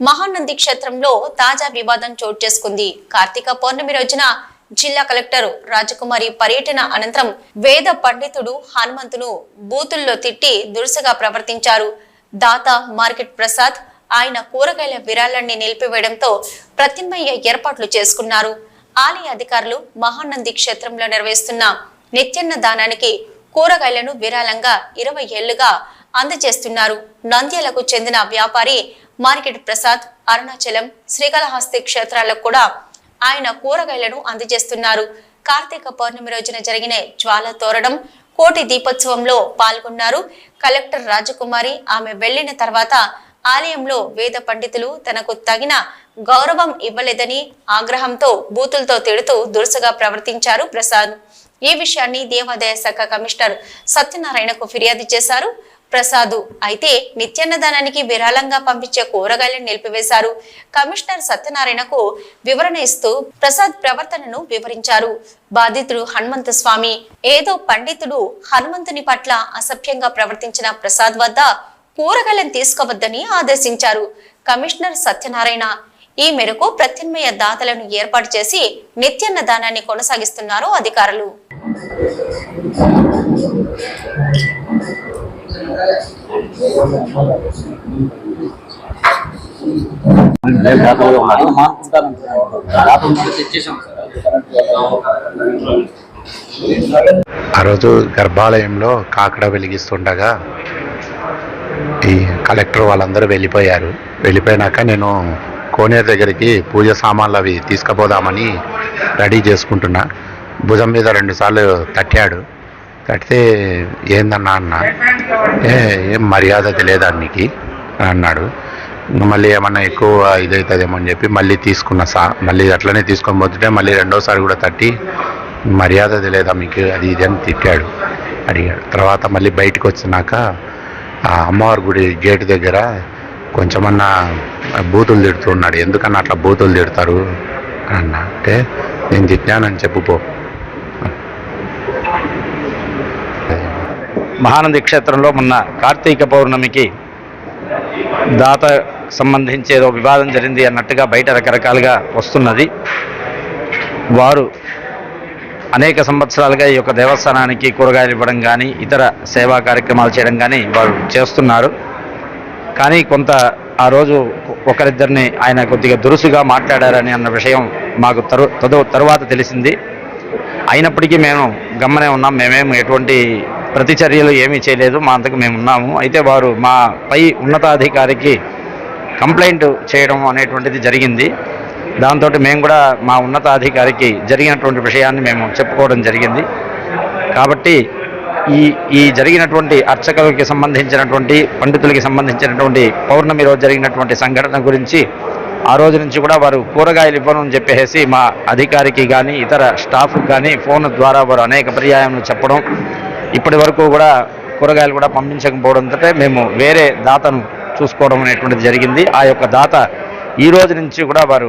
మహానంది క్షేత్రంలో తాజా వివాదం చోటు చేసుకుంది. కార్తీక పౌర్ణమి రోజున జిల్లా కలెక్టర్ రాజకుమారి పర్యటన అనంతరం వేద పండితుడు హనుమంతును బూతుల్లో తిట్టి దురుసుగా ప్రవర్తించారు. దాత మార్కెట్ ప్రసాద్ ఆయన కూరగాయల విరాళాన్ని నిలిపివేయడంతో ప్రత్యామ్నాయ ఏర్పాట్లు చేసుకున్నారు. ఆలయ అధికారులు మహానంది క్షేత్రంలో నిర్వహిస్తున్న నిత్యన్న దానానికి కూరగాయలను విరాళంగా ఇరవై ఏళ్ళుగా అందజేస్తున్నారు. నంద్యాలకు చెందిన వ్యాపారి మార్కెట్ ప్రసాద్ అరుణాచలం శ్రీకాళహస్తి క్షేత్రాలకు కూడా ఆయన కూరగాయలను అందజేస్తున్నారు. కార్తీక పౌర్ణమి రోజున జరిగిన జ్వాల తోరణం కోటి దీపోత్సవంలో పాల్గొన్నారు. కలెక్టర్ రాజకుమారి ఆమె వెళ్ళిన తర్వాత ఆలయంలో వేద పండితులు తనకు తగిన గౌరవం ఇవ్వలేదని ఆగ్రహంతో బూతులతో తిడుతూ దురుసగా ప్రవర్తించారు ప్రసాద్. ఈ విషయాన్ని దేవాదాయ శాఖ కమిషనర్ సత్యనారాయణకు ఫిర్యాదు చేశారు. ప్రసాద్. అయితే నిత్యాన్నదానానికి విరాళంగా పంపించే కూరగాయలను నిలిపివేశారు. కమిషనర్ సత్యనారాయణకు వివరణ ఇస్తూ ప్రసాద్ ప్రవర్తనను వివరించారు. బాధితుడు హనుమంత స్వామి ఏదో పండితుడు హనుమంతుని పట్ల అసభ్యంగా ప్రవర్తించిన ప్రసాద్ వద్ద కూరగాయలను తీసుకోవద్దని ఆదేశించారు కమిషనర్ సత్యనారాయణ. ఈ మేరకు ప్రత్యామ్నాయ దాతలను ఏర్పాటు చేసి నిత్యాన్న దానాన్ని కొనసాగిస్తున్నారు అధికారులు. ఆ రోజు గర్భాలయంలో కాకడ వెలిగిస్తుండగా ఈ కలెక్టర్ వాళ్ళందరూ వెళ్ళిపోయారు. వెళ్ళిపోయినాక నేను కోనేరు దగ్గరికి పూజ సామాన్లు అవి తీసుకుపోదామని రెడీ చేసుకుంటున్నా. భుజం మీద రెండుసార్లు తట్టాడు. కడితే ఏందన్నా అన్న? ఏ ఏం మర్యాద తెలియదా అన్నికి అన్నాడు. మళ్ళీ ఏమన్నా ఎక్కువ ఇదవుతుందేమో అని చెప్పి మళ్ళీ తీసుకున్న సా మళ్ళీ అట్లనే తీసుకొని పోతుంటే మళ్ళీ రెండోసారి కూడా తట్టి మర్యాద తెలియదా మీకు? అది ఇది అని తిట్టాడు. అడిగాడు. తర్వాత మళ్ళీ బయటకు వచ్చినాక ఆ అమ్మవారి గుడి గేటు దగ్గర కొంచెమన్నా బూతులు తిడుతున్నాడు ఎందుకన్నా అట్లా బూతులు తిడతారు? అన్న. అన్నా అంటే నేను తిట్టానని చెప్పుపో మహానంది క్షేత్రంలో మొన్న కార్తీక పౌర్ణమికి దాత సంబంధించి ఏదో వివాదం జరిగింది అన్నట్టుగా బయట రకరకాలుగా వస్తున్నది. వారు అనేక సంవత్సరాలుగా ఈ యొక్క దేవస్థానానికి కూరగాయలు ఇవ్వడం కానీ ఇతర సేవా కార్యక్రమాలు చేయడం కానీ వారు చేస్తున్నారు. కానీ కొంత ఆ రోజు ఒకరిద్దరిని ఆయన కొద్దిగా దురుసుగా మాట్లాడారని అన్న విషయం మాకు తరు తదు తరువాత తెలిసింది. అయినప్పటికీ మేము గమ్మనే ఉన్నాం. మేమేం ఎటువంటి ప్రతిచర్యలు ఏమీ చేయలేదు. మా అంతకు మేము ఉన్నాము. అయితే వారు మా పై ఉన్నతాధికారికి కంప్లైంట్ చేయడం అనేటువంటిది జరిగింది. దాంతో మేము కూడా మా ఉన్నతాధికారికి జరిగినటువంటి విషయాన్ని మేము చెప్పుకోవడం జరిగింది. కాబట్టి ఈ ఈ జరిగినటువంటి అర్చకులకి సంబంధించినటువంటి పండితులకి సంబంధించినటువంటి పౌర్ణమి రోజు జరిగినటువంటి సంఘటన గురించి ఆ రోజు నుంచి కూడా వారు కూరగాయలు ఇవ్వను అని చెప్పేసి మా అధికారికి కానీ ఇతర స్టాఫ్కి కానీ ఫోన్ ద్వారా వారు అనేక పర్యాయాలను చెప్పడం ఇప్పటి వరకు కూడా కూరగాయలు కూడా పంపించకపోవడంతో మేము వేరే దాతను చూసుకోవడం అనేటువంటిది జరిగింది. ఆ యొక్క దాత ఈ రోజు నుంచి కూడా వారు